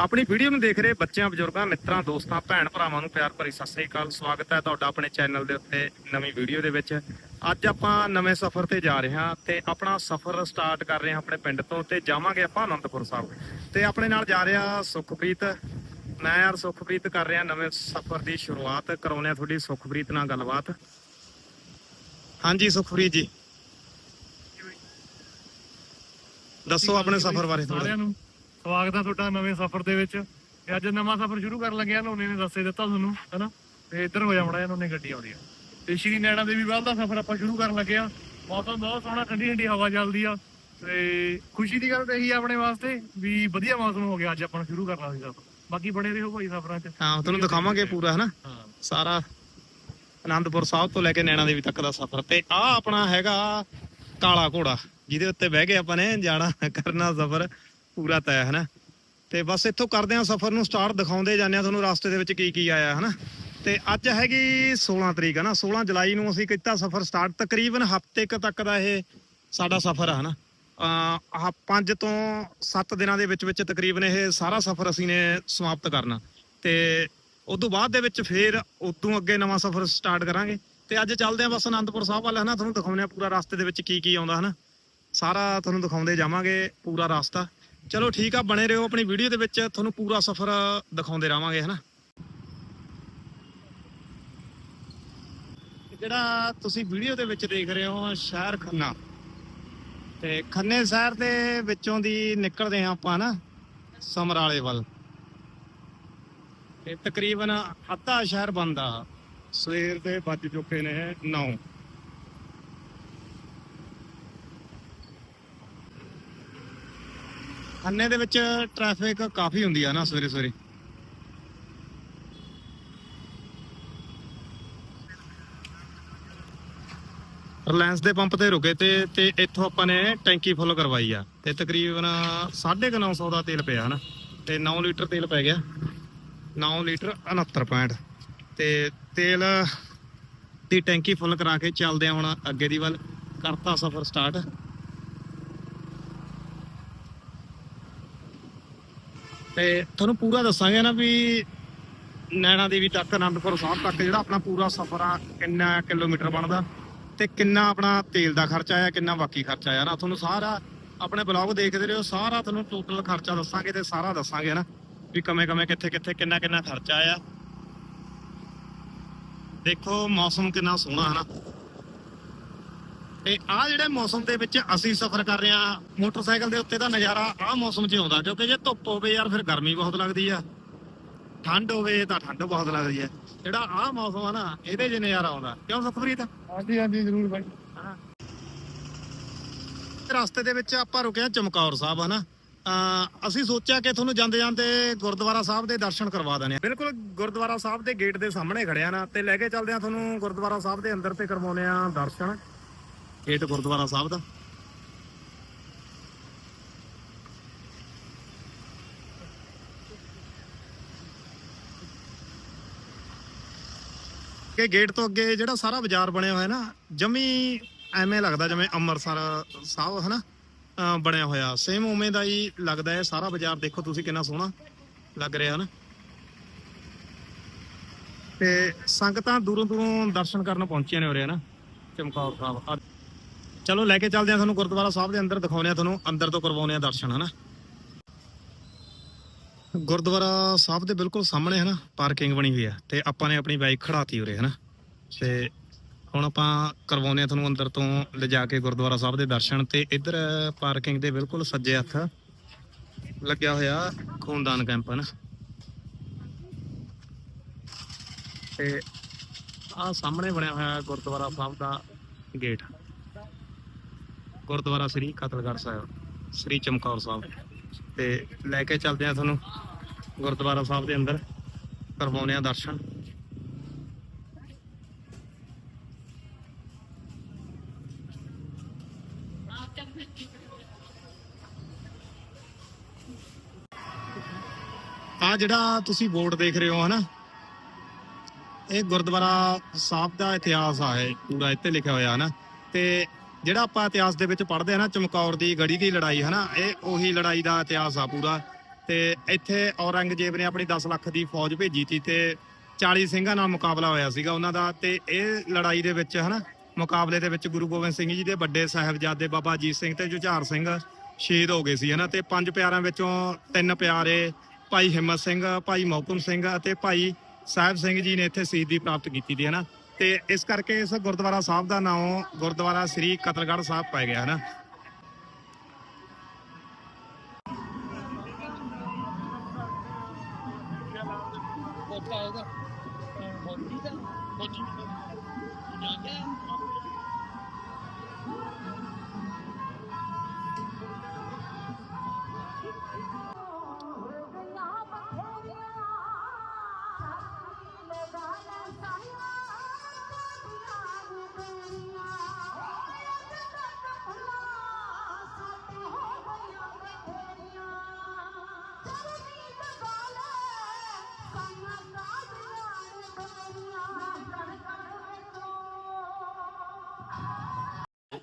ਆਪਣੀ ਵੀਡੀਓ ਨੂੰ ਦੇਖ ਰਹੇ ਬੱਚਿਆਂ, ਬਜ਼ੁਰਗਾਂ, ਮਿੱਤਰਾਂ, ਦੋਸਤਾਂ, ਭੈਣ ਭਰਾਵਾਂ ਨੂੰ ਪਿਆਰ ਭਰੀ ਸਤਿ ਸ੍ਰੀ ਅਕਾਲ। ਸਵਾਗਤ ਹੈ ਤੁਹਾਡਾ ਆਪਣੇ ਚੈਨਲ ਦੇ ਉੱਤੇ ਨਵੀਂ ਵੀਡੀਓ ਦੇ ਵਿੱਚ। ਅੱਜ ਆਪਾਂ ਨਵੇਂ ਸਫ਼ਰ ਤੇ ਜਾ ਰਹੇ ਹਾਂ ਤੇ ਆਪਣਾ ਸਫ਼ਰ ਸਟਾਰਟ ਕਰ ਰਹੇ ਹਾਂ ਆਪਣੇ ਪਿੰਡ ਤੋਂ ਤੇ ਜਾਵਾਂਗੇ ਆਪਾਂ ਅਨੰਦਪੁਰ ਸਾਹਿਬ। ਤੇ ਆਪਣੇ ਨਾਲ ਜਾ ਰਿਹਾ ਸੁਖਪ੍ਰੀਤ। ਮੈਂ ਯਾਰ ਸੁਖਪ੍ਰੀਤ ਕਰ ਰਿਹਾ ਨਵੇਂ ਸਫ਼ਰ ਦੀ ਸ਼ੁਰੂਆਤ, ਕਰਾਉਂਦੇ ਤੁਹਾਡੀ ਸੁਖਪ੍ਰੀਤ ਨਾਲ ਗੱਲਬਾਤ। ਹਾਂਜੀ ਸੁਖਪ੍ਰੀਤ ਜੀ। ਦੱਸੋ ਆਪਣੇ ਸਫ਼ਰ ਬਾਰੇ ਥੋੜਾ ਸਵਾਗਤ ਹੈ ਤੁਹਾਡਾ ਨਵੇਂ ਸਫ਼ਰ ਦੇ ਵਿੱਚ। ਤੇ ਅੱਜ ਨਵਾਂ ਸਫ਼ਰ ਸ਼ੁਰੂ ਕਰਨ ਲੱਗਿਆ ਲੋਨੇ ਨੇ ਦੱਸੇ ਦਿੱਤਾ ਤੁਹਾਨੂੰ ਹਨਾ? ਤੇ ਇੱਧਰ ਹੋ ਜਾਵੜਾ ਇਹਨਾਂ ਨੇ ਗੱਡੀ ਆਉਂਦੀ ਆ। ਤੇ ਸ਼੍ਰੀ ਨੈਣਾ ਦੇਵੀ ਵੱਲ ਦਾ ਸਫ਼ਰ ਆਪਾਂ ਸ਼ੁਰੂ ਕਰਨ ਲੱਗੇ ਆ। ਮੌਸਮ ਬਹੁਤ ਸੋਹਣਾ ਠੰਡੀ ਠੰਡੀ ਹਵਾ ਚੱਲਦੀ ਆ। ਤੇ ਖੁਸ਼ੀ ਦੀ ਗੱਲ ਤਾਂ ਇਹੀ ਆਪਣੇ ਵਾਸਤੇ ਵੀ ਵਧੀਆ ਮੌਸਮ ਹੋ ਗਿਆ ਅੱਜ ਆਪਾਂ ਸ਼ੁਰੂ ਕਰਨਾ ਸੀ ਸਫ਼ਰ। ਬਾਕੀ ਬਣੇ ਰਹੋ ਭਾਈ ਸਫ਼ਰਾਂ 'ਚ। ਹਾਂ ਤੁਹਾਨੂੰ ਦਿਖਾਵਾਂਗੇ ਪੂਰਾ ਹਨਾ? ਸਾਰਾ ਆਨੰਦਪੁਰ ਸਾਹਿਬ ਤੋਂ ਲੈ ਕੇ ਨੈਣਾ ਦੇਵੀ ਤੱਕ ਦਾ ਸਫ਼ਰ। ਤੇ ਆ ਆਪਣਾ ਹੈਗਾ ਕਾਲਾ ਘੋੜਾ ਜਿਹਦੇ ਉੱਤੇ ਬਹਿ ਕੇ ਆਪਾਂ ਨੇ ਜਾਣਾ ਕਰਨਾ ਸਫ਼ਰ। ਪੂਰਾ ਤੈਅ ਹੈ ਨਾ? ਤੇ ਬਸ ਇੱਥੋਂ ਕਰਦੇ ਆ ਸਫ਼ਰ ਨੂੰ ਸਟਾਰਟ ਦਿਖਾਉਂਦੇ ਜਾਂਦੇ ਆ ਤੁਹਾਨੂੰ ਰਸਤੇ ਦੇ ਵਿੱਚ ਕੀ ਕੀ ਆਇਆ, ਹੈ ਨਾ? ਤੇ ਅੱਜ ਹੈਗੀ 16 ਤਰੀਕ, ਹੈ ਨਾ? 16 ਜੁਲਾਈ ਨੂੰ ਅਸੀਂ ਕੀਤਾ ਸਫ਼ਰ ਸਟਾਰਟ ਤਕਰੀਬਨ ਹਫ਼ਤੇ ਕੁ ਤੱਕ ਦਾ ਇਹ ਸਾਡਾ ਸਫ਼ਰ ਹੈ ਨਾ? ਅਹ 5 ਤੋਂ 7 ਦਿਨਾਂ ਦੇ ਵਿੱਚ ਵਿੱਚ ਤਕਰੀਬਨ ਇਹ ਸਾਰਾ ਸਫ਼ਰ ਅਸੀਂ ਨੇ ਸਮਾਪਤ ਕਰਨਾ। ਤੇ ਉਸ ਤੋਂ ਬਾਅਦ ਦੇ ਵਿੱਚ ਫੇਰ ਉਦੋਂ ਅੱਗੇ ਨਵਾਂ ਸਫ਼ਰ ਸਟਾਰਟ ਕਰਾਂਗੇ। ਤੇ ਅੱਜ ਚੱਲਦੇ ਆ ਬਸ ਆਨੰਦਪੁਰ ਸਾਹਿਬ ਵੱਲ ਹਨਾ ਤੁਹਾਨੂੰ ਦਿਖਾਉਂਦੇ ਆ ਪੂਰਾ ਰਸਤੇ ਦੇ ਵਿੱਚ ਕੀ ਕੀ ਆਉਂਦਾ ਹਨਾ ਸਾਰਾ ਤੁਹਾਨੂੰ ਦਿਖਾਉਂਦੇ ਜਾਵਾਂਗੇ ਪੂਰਾ ਰਸਤਾ। ਚਲੋ ਠੀਕ ਆ, ਬਣੇ ਰਹੋ ਆਪਣੀ ਵੀਡੀਓ ਦੇ ਵਿੱਚ, ਤੁਹਾਨੂੰ ਪੂਰਾ ਸਫ਼ਰ ਦਿਖਾਉਂਦੇ ਰਹਾਂਗੇ, ਹਨਾ? ਜਿਹੜਾ ਤੁਸੀਂ ਵੀਡੀਓ ਦੇ ਵਿੱਚ ਦੇਖ ਰਹੇ ਹੋ ਸ਼ਹਿਰ ਖੰਨਾ। ਤੇ ਖੰਨੇ ਸ਼ਹਿਰ ਦੇ ਵਿੱਚੋਂ ਦੀ ਨਿਕਲਦੇ ਹਾਂ ਆਪਾਂ ਨਾ ਸਮਰਾਲੇ ਵੱਲ। ਤੇ ਤਕਰੀਬਨ ਅੱਧਾ ਸ਼ਹਿਰ ਬੰਦਾ ਸਵੇਰ ਦੇ ਵੱਜ ਚੁੱਕੇ ਨੇ 9 ਖੰਨੇ ਦੇ ਵਿੱਚ ਟ੍ਰੈਫਿਕ ਕਾਫੀ ਹੁੰਦੀ ਆ ਨਾ ਸਵੇਰੇ ਸਵੇਰੇ। ਰਿਲਾਇੰਸ ਦੇ ਪੰਪ ਤੇ ਰੁਕੇ ਤੇ ਤੇ ਇੱਥੋਂ ਆਪਾਂ ਨੇ ਟੈਂਕੀ ਫੁੱਲ ਕਰਵਾਈ ਆ। ਤੇ ਤਕਰੀਬਨ 950 ਦਾ ਤੇਲ ਪਿਆ ਹਨਾ। ਤੇ 9 ਲੀਟਰ ਤੇਲ ਪੈ ਗਿਆ। 9 ਲੀਟਰ 69 ਤੇ ਤੇਲ ਦੀ ਟੈਂਕੀ ਫੁੱਲ ਕਰਾ ਕੇ ਚੱਲਦੇ ਆ ਹੁਣ ਅੱਗੇ ਦੀ ਵੱਲ। ਕਰਤਾ ਸਫ਼ਰ ਸਟਾਰਟ ਤੇ ਤੁਹਾਨੂੰ ਪੂਰਾ ਦੱਸਾਂਗੇ ਨਾ ਵੀ ਨੈਣਾ ਦੇਵੀ ਤੱਕ, ਅਨੰਦਪੁਰ ਸਾਹਿਬ ਤੱਕ ਜਿਹੜਾ ਆਪਣਾ ਪੂਰਾ ਸਫ਼ਰ ਆ, ਕਿੰਨਾ ਕਿਲੋਮੀਟਰ ਬਣਦਾ ਤੇ ਕਿੰਨਾ ਆਪਣਾ ਤੇਲ ਦਾ ਖਰਚਾ ਆਇਆ ਕਿੰਨਾ ਬਾਕੀ ਖਰਚਾ ਆਇਆ ਨਾ ਤੁਹਾਨੂੰ ਸਾਰਾ ਆਪਣੇ ਬਲੌਗ ਦੇਖਦੇ ਰਹੋ, ਸਾਰਾ ਤੁਹਾਨੂੰ ਟੋਟਲ ਖਰਚਾ ਦੱਸਾਂਗੇ ਤੇ ਸਾਰਾ ਦੱਸਾਂਗੇ ਨਾ ਵੀ ਕਮੇ ਕਮੇ ਕਿੱਥੇ ਕਿੱਥੇ ਕਿੰਨਾ ਕਿੰਨਾ ਖਰਚਾ ਆਇਆ ਦੇਖੋ, ਮੌਸਮ ਕਿੰਨਾ ਸੋਹਣਾ ਹੈ ਨਾ। ਤੇ ਆ ਜਿਹੜੇ ਮੌਸਮ ਦੇ ਵਿੱਚ ਅਸੀਂ ਸਫ਼ਰ ਕਰ ਰਹੇ ਆ ਮੋਟਰਸਾਈਕਲ ਦੇ ਉੱਤੇ ਦਾ ਨਜ਼ਾਰਾ ਆ ਮੌਸਮ 'ਚ ਆਉਂਦਾ ਕਿਉਂਕਿ ਜੇ ਧੁੱਪ ਹੋਵੇ ਯਾਰ ਫਿਰ ਗਰਮੀ ਬਹੁਤ ਲੱਗਦੀ ਆ। ਠੰਡ ਹੋਵੇ ਤਾਂ ਠੰਡ ਬਹੁਤ ਲੱਗਦੀ ਹੈ ਜਿਹੜਾ ਆ ਮੌਸਮ ਆ ਨਾ ਇਹਦੇ 'ਚ ਨਜ਼ਾਰਾ ਆਉਂਦਾ। ਕਿਉਂ ਸੁਖਪ੍ਰੀਤ? ਹਾਂਜੀ ਹਾਂਜੀ ਜ਼ਰੂਰ ਭਾਈ ਰਸਤੇ ਦੇ ਵਿੱਚ ਆਪਾਂ ਰੁਕੇ ਆ ਚਮਕੌਰ ਸਾਹਿਬ ਹਨਾ? ਅਸੀਂ ਸੋਚਿਆ ਕਿ ਤੁਹਾਨੂੰ ਜਾਂਦੇ ਜਾਂਦੇ ਗੁਰਦੁਆਰਾ ਸਾਹਿਬ ਦੇ ਦਰਸ਼ਨ ਕਰਵਾ ਦਨੇ ਬਿਲਕੁਲ ਗੁਰਦੁਆਰਾ ਸਾਹਿਬ ਦੇ ਗੇਟ ਦੇ ਸਾਹਮਣੇ ਖੜਿਆ ਨਾ ਤੇ ਲੈ ਕੇ ਚੱਲਦੇ ਆ ਤੁਹਾਨੂੰ ਗੁਰਦੁਆਰਾ ਸਾਹਿਬ ਦੇ ਅੰਦਰ ਤੇ ਕਰਵਾਉਨੇ ਆ ਦਰਸ਼ਨ। ਗੇਟ ਗੁਰਦੁਆਰਾ ਸਾਹਿਬ ਦਾ। ਕਿ ਗੇਟ ਤੋਂ ਅੱਗੇ ਜਿਹੜਾ ਸਾਰਾ ਬਾਜ਼ਾਰ ਬਣਿਆ ਹੋਇਆ ਨਾ, ਜਮੀ ਐਵੇਂ ਲੱਗਦਾ ਜਿਵੇਂ ਅੰਮ੍ਰਿਤਸਰ ਸਾਹਿਬ, ਹਨਾ? ਬਣਿਆ ਹੋਇਆ। ਸੇਮ ਉਵੇਂ ਦਾ ਹੀ ਲੱਗਦਾ ਹੈ ਸਾਰਾ ਬਾਜ਼ਾਰ। ਦੇਖੋ ਤੁਸੀਂ ਕਿੰਨਾ ਸੋਹਣਾ ਲੱਗ ਰਿਹਾ, ਹਨਾ? ਤੇ ਸੰਗਤਾਂ ਦੂਰੋਂ ਦੂਰੋਂ ਦਰਸ਼ਨ ਕਰਨ ਪਹੁੰਚੀਆਂ ਨੇ ਉਰੇ, ਹਨਾ? ਚਮਕੌਰ ਸਾਹਿਬ। ਚਲੋ ਲੈ ਕੇ ਚੱਲਦੇ ਆ ਤੁਹਾਨੂੰ ਗੁਰਦੁਆਰਾ ਸਾਹਿਬ ਦੇ ਅੰਦਰ ਦਿਖਾਉਂਦੇ ਆ ਤੁਹਾਨੂੰ, ਅੰਦਰ ਤੋਂ ਕਰਵਾਉਂਦੇ ਆ ਦਰਸ਼ਨ, ਹਨਾ? ਗੁਰਦੁਆਰਾ ਸਾਹਿਬ ਦੇ ਬਿਲਕੁਲ ਸਾਹਮਣੇ ਹੈ ਪਾਰਕਿੰਗ ਬਣੀ ਹੋਈ ਆ ਤੇ ਆਪਾਂ ਨੇ ਆਪਣੀ ਬਾਈਕ ਖੜਾਤੀ ਉਰੇ, ਹਨਾ? ਤੇ ਹੁਣ ਆਪਾਂ ਕਰਵਾਉਂਦੇ ਆ ਤੁਹਾਨੂੰ ਅੰਦਰ ਤੋਂ ਲਿਜਾ ਕੇ ਗੁਰਦੁਆਰਾ ਸਾਹਿਬ ਦੇ ਦਰਸ਼ਨ ਤੇ ਇੱਧਰ ਪਾਰਕਿੰਗ ਦੇ ਬਿਲਕੁਲ ਸੱਜੇ ਹੱਥ ਲੱਗਿਆ ਹੋਇਆ ਖੂਨਦਾਨ ਕੈਂਪ, ਹਨ? ਤੇ ਆ ਸਾਹਮਣੇ ਬਣਿਆ ਹੋਇਆ ਗੁਰਦੁਆਰਾ ਸਾਹਿਬ ਦਾ ਗੇਟ। ਗੁਰਦੁਆਰਾ ਸ੍ਰੀ ਕਤਲਗੜ੍ਹ ਸਾਹਿਬ, ਸ੍ਰੀ ਚਮਕੌਰ ਸਾਹਿਬ। ਤੇ ਲੈ ਕੇ ਚੱਲਦੇ ਆ ਤੁਹਾਨੂੰ ਗੁਰਦੁਆਰਾ ਸਾਹਿਬ ਦੇ ਅੰਦਰ, ਕਰਵਾਉਂਦੇ ਆ ਦਰਸ਼ਨ। ਆ ਜਿਹੜਾ ਤੁਸੀਂ ਬੋਰਡ ਦੇਖ ਰਹੇ ਹੋ, ਹਨਾ? ਇਹ ਗੁਰਦੁਆਰਾ ਸਾਹਿਬ ਦਾ ਇਤਿਹਾਸ ਆ ਇਹ, ਪੂਰਾ ਇੱਥੇ ਲਿਖਿਆ ਹੋਇਆ, ਹਨਾ? ਤੇ ਜਿਹੜਾ ਆਪਾਂ ਇਤਿਹਾਸ ਦੇ ਵਿੱਚ ਪੜ੍ਹਦੇ ਆ ਨਾ, ਚਮਕੌਰ ਦੀ ਗੜੀ ਦੀ ਲੜਾਈ, ਹਨਾ, ਇਹ ਉਹੀ ਲੜਾਈ ਦਾ ਇਤਿਹਾਸ ਆ ਪੂਰਾ। ਤੇ ਇੱਥੇ ਔਰੰਗਜ਼ੇਬ ਨੇ ਆਪਣੀ 10 ਲੱਖ ਦੀ ਫੌਜ ਭੇਜੀ ਸੀ ਤੇ 40 ਸਿੰਘਾਂ ਨਾਲ ਮੁਕਾਬਲਾ ਹੋਇਆ ਸੀਗਾ ਉਹਨਾਂ ਦਾ। ਤੇ ਇਹ ਲੜਾਈ ਦੇ ਵਿੱਚ, ਹਨਾ, ਮੁਕਾਬਲੇ ਦੇ ਵਿੱਚ ਗੁਰੂ ਗੋਬਿੰਦ ਸਿੰਘ ਜੀ ਦੇ ਵੱਡੇ ਸਾਹਿਬਜ਼ਾਦੇ ਬਾਬਾ ਅਜੀਤ ਸਿੰਘ ਤੇ ਜੁਝਾਰ ਸਿੰਘ ਸ਼ਹੀਦ ਹੋ ਗਏ ਸੀ, ਹਨਾ, ਤੇ ਪੰਜ ਪਿਆਰਿਆਂ ਵਿੱਚੋਂ ਤਿੰਨ ਪਿਆਰੇ ਭਾਈ ਹਿੰਮਤ ਸਿੰਘ, ਭਾਈ ਮੋਹਕਮ ਸਿੰਘ ਅਤੇ ਭਾਈ ਸਾਹਿਬ ਸਿੰਘ ਜੀ ਨੇ ਇੱਥੇ ਸ਼ਹੀਦੀ ਪ੍ਰਾਪਤ ਕੀਤੀ ਦੀ ਹਨਾ। ਤੇ ਇਸ ਕਰਕੇ ਇਸ ਗੁਰਦੁਆਰਾ ਸਾਹਿਬ ਦਾ ਨਾਮ ਗੁਰਦੁਆਰਾ ਸ੍ਰੀ ਕਤਲਗੜ੍ਹ ਸਾਹਿਬ ਪੈ ਗਿਆ ਹਨਾ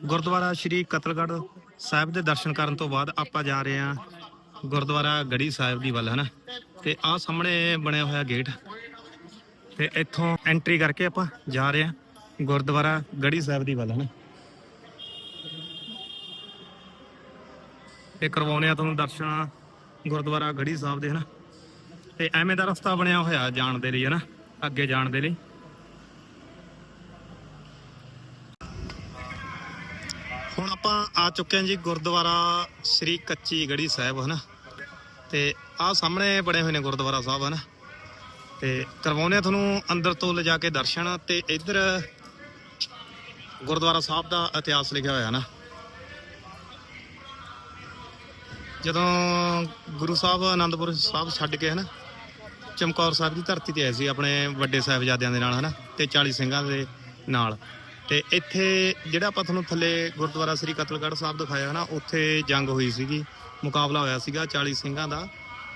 ਗੁਰਦੁਆਰਾ ਸ੍ਰੀ ਕਤਲਗੜ੍ਹ ਸਾਹਿਬ ਦੇ ਦਰਸ਼ਨ ਕਰਨ ਤੋਂ ਬਾਅਦ ਆਪਾਂ ਜਾ ਰਹੇ ਹਾਂ ਗੁਰਦੁਆਰਾ ਗੜੀ ਸਾਹਿਬ ਦੀ ਵੱਲ, ਹਨਾ? ਤੇ ਆਹ ਸਾਹਮਣੇ ਬਣਿਆ ਹੋਇਆ ਗੇਟ। ਤੇ ਇੱਥੋਂ ਐਂਟਰੀ ਕਰਕੇ ਆਪਾਂ ਜਾ ਰਹੇ ਹਾਂ ਗੁਰਦੁਆਰਾ ਗੜੀ ਸਾਹਿਬ ਦੀ ਵੱਲ, ਹਨਾ? ਤੇ ਕਰਵਾਉਣੇ ਆ ਤੁਹਾਨੂੰ ਦਰਸ਼ਨ ਗੁਰਦੁਆਰਾ ਗੜੀ ਸਾਹਿਬ ਦੇ, ਹਨਾ? ਤੇ ਐਵੇਂ ਦਾ ਰਸਤਾ ਬਣਿਆ ਹੋਇਆ ਜਾਣ ਦੇ ਲਈ, ਹਨਾ? ਅੱਗੇ ਜਾਣ ਦੇ ਲਈ। ਆ ਚੁੱਕੇ ਹਾਂ ਜੀ ਗੁਰਦੁਆਰਾ ਸ੍ਰੀ ਕੱਚੀ ਗੜੀ ਸਾਹਿਬ, ਹਨਾ? ਤੇ ਆਹ ਸਾਹਮਣੇ ਬਣੇ ਹੋਏ ਨੇ ਗੁਰਦੁਆਰਾ ਸਾਹਿਬ, ਹਨਾ? ਤੇ ਕਰਵਾਉਂਦੇ ਆ ਤੁਹਾਨੂੰ ਅੰਦਰ ਤੋਂ ਲਿਜਾ ਕੇ ਦਰਸ਼ਨ ਤੇ ਇੱਧਰ ਗੁਰਦੁਆਰਾ ਸਾਹਿਬ ਦਾ ਇਤਿਹਾਸ ਲਿਖਿਆ ਹੋਇਆ ਨਾ ਜਦੋਂ ਗੁਰੂ ਸਾਹਿਬ ਆਨੰਦਪੁਰ ਸਾਹਿਬ ਛੱਡ ਕੇ, ਹਨਾ? ਚਮਕੌਰ ਸਾਹਿਬ ਦੀ ਧਰਤੀ ਤੇ ਆਏ ਸੀ ਆਪਣੇ ਵੱਡੇ ਸਾਹਿਬਜ਼ਾਦਿਆਂ ਦੇ ਨਾਲ, ਹਨਾ? ਤੇ 40 ਸਿੰਘਾਂ ਦੇ ਨਾਲ। ਤੇ ਇੱਥੇ ਜਿਹੜਾ ਆਪਾਂ ਤੁਹਾਨੂੰ ਥੱਲੇ ਗੁਰਦੁਆਰਾ ਸ੍ਰੀ ਕਤਲਗੜ੍ਹ ਸਾਹਿਬ ਦਿਖਾਇਆ ਨਾ ਉੱਥੇ ਜੰਗ ਹੋਈ ਸੀਗੀ, ਮੁਕਾਬਲਾ ਹੋਇਆ ਸੀਗਾ 40 ਸਿੰਘਾਂ ਦਾ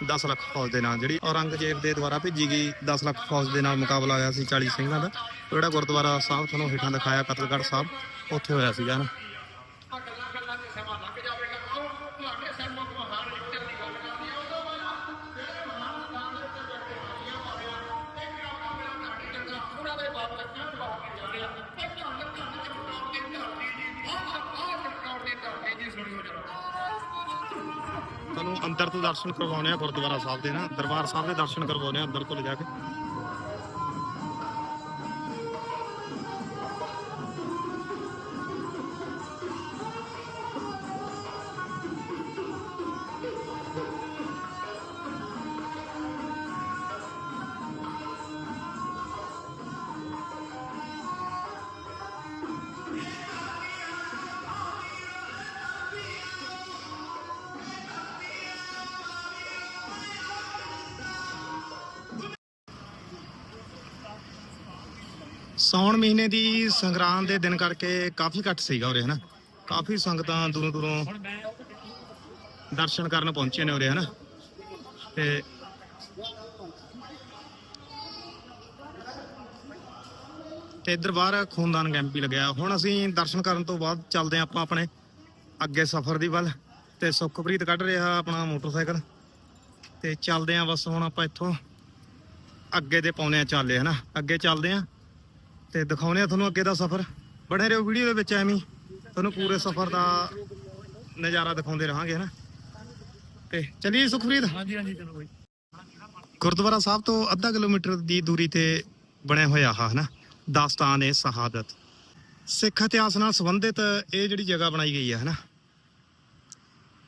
10 ਲੱਖ ਫੌਜ ਦੇ ਨਾਲ, ਜਿਹੜੀ ਔਰੰਗਜ਼ੇਬ ਦੇ ਦੁਆਰਾ ਭੇਜੀ ਗਈ 10 ਲੱਖ ਫੌਜ ਦੇ ਨਾਲ ਮੁਕਾਬਲਾ ਹੋਇਆ ਸੀ 40 ਸਿੰਘਾਂ ਦਾ ਜਿਹੜਾ ਗੁਰਦੁਆਰਾ ਸਾਹਿਬ ਤੁਹਾਨੂੰ ਹੇਠਾਂ ਦਿਖਾਇਆ ਕਤਲਗੜ੍ਹ ਸਾਹਿਬ, ਉੱਥੇ ਹੋਇਆ ਸੀਗਾ ਨਾ ਤੋਂ ਦਰਸ਼ਨ ਕਰਵਾਉਣੇ ਆ ਗੁਰਦੁਆਰਾ ਸਾਹਿਬ ਦੇ ਨਾ, ਦਰਬਾਰ ਸਾਹਿਬ ਦੇ ਦਰਸ਼ਨ ਕਰਵਾਉਣੇ ਆ ਅੰਦਰ ਤੋਂ ਲਿਜਾ ਕੇ। ਸੌਣ ਮਹੀਨੇ ਦੀ ਸੰਗਰਾਂਦ ਦੇ ਦਿਨ ਕਰਕੇ ਕਾਫੀ ਘੱਟ ਸੀਗਾ ਉਰੇ, ਹਨਾ? ਕਾਫੀ ਸੰਗਤਾਂ ਦੂਰੋਂ ਦੂਰੋਂ ਦਰਸ਼ਨ ਕਰਨ ਪਹੁੰਚੇ ਨੇ ਉਰੇ, ਹਨਾ? ਤੇ ਤੇ ਇੱਧਰ ਬਾਹਰ ਖੂਨਦਾਨ ਕੈਂਪ ਵੀ ਲੱਗਿਆ। ਹੁਣ ਅਸੀਂ ਦਰਸ਼ਨ ਕਰਨ ਤੋਂ ਬਾਅਦ ਚੱਲਦੇ ਹਾਂ ਆਪਾਂ ਆਪਣੇ ਅੱਗੇ ਸਫ਼ਰ ਦੀ ਵੱਲ। ਤੇ ਸੁਖਪ੍ਰੀਤ ਕੱਢ ਰਿਹਾ ਆਪਣਾ ਮੋਟਰਸਾਈਕਲ। ਤੇ ਚੱਲਦੇ ਹਾਂ ਬਸ ਹੁਣ ਆਪਾਂ ਇੱਥੋਂ ਅੱਗੇ ਦੇ ਪਾਉਨੇ ਆ ਚਾਲੇ ਹਨਾ? ਅੱਗੇ ਚੱਲਦੇ ਆ ਤੇ ਦਿਖਾਉਨੇ ਆ ਤੁਹਾਨੂੰ ਅੱਗੇ ਦਾ ਸਫ਼ਰ। ਬਣੇ ਰਹੋ ਵੀਡੀਓ ਦੇ ਵਿੱਚ ਐਵੇਂ। ਤੁਹਾਨੂੰ ਪੂਰੇ ਸਫ਼ਰ ਦਾ ਨਜ਼ਾਰਾ ਦਿਖਾਉਂਦੇ ਰਹਾਂਗੇ ਹਨਾ? ਤੇ ਚਲਿਏ ਸੁਖਪ੍ਰੀਤ ਹਾਂਜੀ ਹਾਂਜੀ ਚਲੋ ਬਾਈ। ਗੁਰਦੁਆਰਾ ਸਾਹਿਬ ਤੋਂ ਅੱਧਾ ਕਿਲੋਮੀਟਰ ਦੀ ਦੂਰੀ ਤੇ ਬਣਿਆ ਹੋਇਆ ਆ ਹਨਾ? ਦਾਸਤਾਨ ਏ ਸ਼ਹਾਦਤ। ਸਿੱਖ ਇਤਿਹਾਸ ਨਾਲ ਸੰਬੰਧਿਤ ਇਹ ਜਿਹੜੀ ਜਗ੍ਹਾ ਬਣਾਈ ਗਈ ਹੈ ਹਨਾ?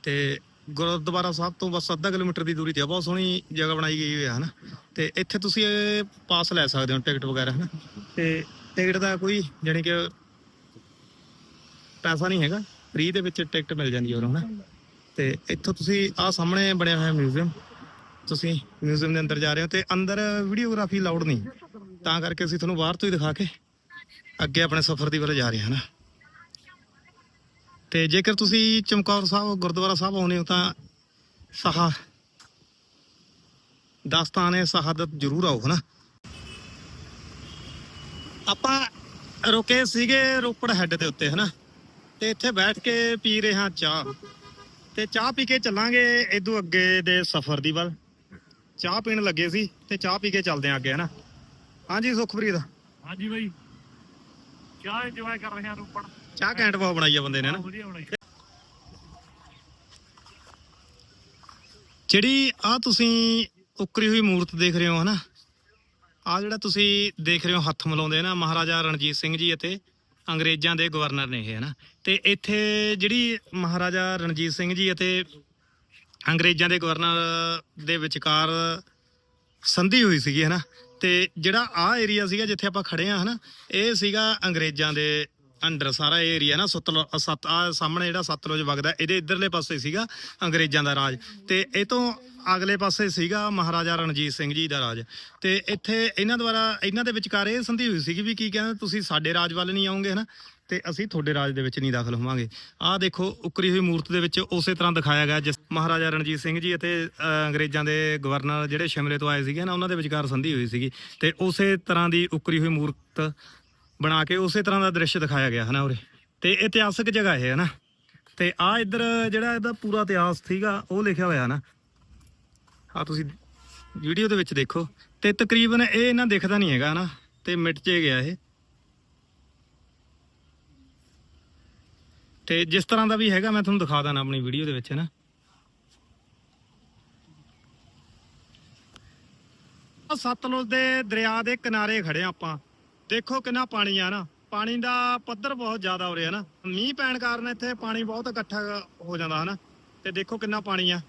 ਤੇ ਗੁਰਦੁਆਰਾ ਸਾਹਿਬ ਤੋਂ ਬਸ ਅੱਧਾ ਕਿਲੋਮੀਟਰ ਦੀ ਦੂਰੀ ਤੇ ਆ, ਬਹੁਤ ਸੋਹਣੀ ਜਗ੍ਹਾ ਬਣਾਈ ਗਈ ਹੈ ਹਨਾ? ਤੇ ਇੱਥੇ ਤੁਸੀਂ ਇਹ ਪਾਸ ਲੈ ਸਕਦੇ ਹੋ ਟਿਕਟ ਵਗੈਰਾ, ਹਨਾ? ਤੇ ਟਿਕਟ ਦਾ ਕੋਈ ਜਾਣੀ ਕਿ ਪੈਸਾ ਨਹੀਂ ਹੈਗਾ, ਫ੍ਰੀ ਦੇ ਵਿੱਚ ਟਿਕਟ ਮਿਲ ਜਾਂਦੀ ਹੈ ਉਰੋਂ, ਹਨਾ? ਤੇ ਇੱਥੋਂ ਤੁਸੀਂ ਆਹ ਸਾਹਮਣੇ ਬਣਿਆ ਹੋਇਆ ਮਿਊਜ਼ੀਅਮ, ਤੁਸੀਂ ਮਿਊਜ਼ੀਅਮ ਦੇ ਅੰਦਰ ਜਾ ਰਹੇ ਹੋ ਤੇ ਅੰਦਰ ਵੀਡੀਓਗ੍ਰਾਫੀ ਲਾਊਡ ਨਹੀਂ। ਤਾਂ ਕਰਕੇ ਅਸੀਂ ਤੁਹਾਨੂੰ ਬਾਹਰ ਤੋਂ ਹੀ ਦਿਖਾ ਕੇ ਅੱਗੇ ਆਪਣੇ ਸਫ਼ਰ ਦੀ ਵੱਲ ਜਾ ਰਹੇ ਹਾਂ ਨਾ ਤੇ ਜੇਕਰ ਤੁਸੀਂ ਚਮਕੌਰ ਸਾਹਿਬ, ਗੁਰਦੁਆਰਾ ਸਾਹਿਬ ਆਉਨੇ ਹੋ ਤਾਂ ਸਹਾ ਦਸਤਾਨੇ ਸ਼ਹਾਦਤ ਜ਼ਰੂਰ ਆਓ, ਹਨਾ? ਆਪਾਂ ਰੁਕੇ ਸੀਗੇ ਰੋਪੜ ਹੈੱਡ ਦੇ ਉੱਤੇ, ਹਨਾ? ਤੇ ਇੱਥੇ ਬੈਠ ਕੇ ਪੀ ਰਹੇ ਹਾਂ ਚਾਹ। ਤੇ ਚਾਹ ਪੀ ਕੇ ਚੱਲਾਂਗੇ ਇਦੋਂ ਅੱਗੇ ਦੇ ਸਫ਼ਰ ਦੀ ਵੱਲ। ਚਾਹ ਪੀਣ ਲੱਗੇ ਸੀ ਤੇ ਚਾਹ ਪੀ ਕੇ ਚੱਲਦੇ ਆਂ ਅੱਗੇ, ਹਨਾ? ਹਾਂਜੀ, ਸੁਖਪ੍ਰੀਤ। ਹਾਂਜੀ ਬਾਈ। ਚਾਹ ਇੰਜੋਏ ਕਰ ਰਹੇ ਹਾਂ ਰੋਪੜ। ਚਾਹ ਘੈਂਟ ਬਹੁਤ ਬਣਾਈ ਆ ਬੰਦੇ ਨੇ ਨਾ। ਵਧੀਆ ਬਣਾਈ। ਜਿਹੜੀ ਆ ਤੁਸੀਂ ਉੱਕਰੀ ਹੋਈ ਮੂਰਤ ਦੇਖ ਰਹੇ ਹੋ ਹਨਾ ਆ ਜਿਹੜਾ ਤੁਸੀਂ ਦੇਖ ਰਹੇ ਹੋ ਹੱਥ ਮਿਲਾਉਂਦੇ ਨਾ ਮਹਾਰਾਜਾ ਰਣਜੀਤ ਸਿੰਘ ਜੀ ਅਤੇ ਅੰਗਰੇਜ਼ਾਂ ਦੇ ਗਵਰਨਰ ਨੇ ਇਹ ਹਨਾ। ਤੇ ਇੱਥੇ ਜਿਹੜੀ ਮਹਾਰਾਜਾ ਰਣਜੀਤ ਸਿੰਘ ਜੀ ਅਤੇ ਅੰਗਰੇਜ਼ਾਂ ਦੇ ਗਵਰਨਰ ਦੇ ਵਿਚਕਾਰ ਸੰਧੀ ਹੋਈ ਸੀਗੀ ਹਨਾ ਤੇ ਜਿਹੜਾ ਆ ਏਰੀਆ ਸੀਗਾ ਜਿੱਥੇ ਆਪਾਂ ਖੜੇ ਆ ਹਨਾ ਇਹ ਸੀਗਾ ਅੰਗਰੇਜ਼ਾਂ ਦੇ ਅੰਡਰ ਸਾਰਾ ਏਰੀਆ ਨਾ ਸਤਲੁਜ ਸਤ ਆ ਸਾਹਮਣੇ ਜਿਹੜਾ ਸਤਲੁਜ ਵਗਦਾ ਇਹਦੇ ਇਧਰਲੇ ਪਾਸੇ ਸੀਗਾ ਅੰਗਰੇਜ਼ਾਂ ਦਾ ਰਾਜ। ਤੇ ਇਹ ਤੋਂ ਅਗਲੇ ਪਾਸੇ ਸੀਗਾ ਮਹਾਰਾਜਾ ਰਣਜੀਤ ਸਿੰਘ ਜੀ ਦਾ ਰਾਜ। ਤੇ ਇੱਥੇ ਇਹਨਾਂ ਦੁਆਰਾ, ਇਹਨਾਂ ਦੇ ਵਿਚਕਾਰ ਇਹ ਸੰਧੀ ਹੋਈ ਸੀਗੀ ਵੀ ਕੀ ਕਹਿੰਦੇ, ਤੁਸੀਂ ਸਾਡੇ ਰਾਜ ਵੱਲ ਨਹੀਂ ਆਉਂਗੇ, ਹਨਾ? ਤੇ ਅਸੀਂ ਤੁਹਾਡੇ ਰਾਜ ਦੇ ਵਿੱਚ ਨਹੀਂ ਦਾਖਲ ਹੋਵਾਂਗੇ। ਆਹ ਦੇਖੋ, ਉੱਕਰੀ ਹੋਈ ਮੂਰਤ ਦੇ ਵਿੱਚ ਉਸੇ ਤਰ੍ਹਾਂ ਦਿਖਾਇਆ ਗਿਆ, ਜਿਸ ਮਹਾਰਾਜਾ ਰਣਜੀਤ ਸਿੰਘ ਜੀ ਅਤੇ ਅੰਗਰੇਜ਼ਾਂ ਦੇ ਗਵਰਨਰ ਜਿਹੜੇ ਸ਼ਿਮਲੇ ਤੋਂ ਆਏ ਸੀਗੇ ਨਾ, ਉਹਨਾਂ ਦੇ ਵਿਚਕਾਰ ਸੰਧੀ ਹੋਈ ਸੀਗੀ। ਤੇ ਉਸੇ ਤਰ੍ਹਾਂ ਦੀ ਉੱਕਰੀ ਹੋਈ ਮੂਰਤ ਬਣਾ ਕੇ ਉਸੇ ਤਰ੍ਹਾਂ ਦਾ ਦ੍ਰਿਸ਼ ਦਿਖਾਇਆ ਗਿਆ, ਹਨਾ ਉਰੇ? ਤੇ ਇਤਿਹਾਸਕ ਜਗ੍ਹਾ ਇਹ ਹੈ ਤੇ ਆ ਇੱਧਰ ਜਿਹੜਾ ਇਹਦਾ ਪੂਰਾ ਇਤਿਹਾਸ ਸੀਗਾ, ਉਹ ਲਿਖਿਆ ਹੋਇਆ ਨਾ ਆ ਤੁਸੀਂ ਵੀਡੀਓ ਦੇ ਵਿੱਚ ਦੇਖੋ। ਤੇ ਤਕਰੀਬਨ ਇਹ ਇਹਨਾਂ ਦਿਖਦਾ ਨਹੀਂ ਹੈਗਾ ਨਾ ਤੇ ਮਿਟ ਜੇ ਗਿਆ ਇਹ। ਤੇ ਜਿਸ ਤਰ੍ਹਾਂ ਦਾ ਵੀ ਹੈਗਾ, ਮੈਂ ਤੁਹਾਨੂੰ ਦਿਖਾ ਦਾਂ ਆਪਣੀ ਵੀਡੀਓ ਦੇ ਵਿੱਚ ਨਾ ਸਤਲੁਜ ਦੇ ਦਰਿਆ ਦੇ ਕਿਨਾਰੇ ਖੜੇ ਹਾਂ ਆਪਾਂ। ਦੇਖੋ ਕਿੰਨਾ ਪਾਣੀ ਆ ਨਾ। ਪਾਣੀ ਦਾ ਪੱਧਰ ਬਹੁਤ ਜ਼ਿਆਦਾ ਹੋ ਰਿਹਾ ਨਾ। ਮੀਂਹ ਪੈਣ ਕਾਰਨ ਇੱਥੇ ਪਾਣੀ ਬਹੁਤ ਇਕੱਠਾ ਹੋ ਜਾਂਦਾ ਹਨਾ। ਤੇ ਦੇਖੋ ਕਿੰਨਾ ਪਾਣੀ ਆ।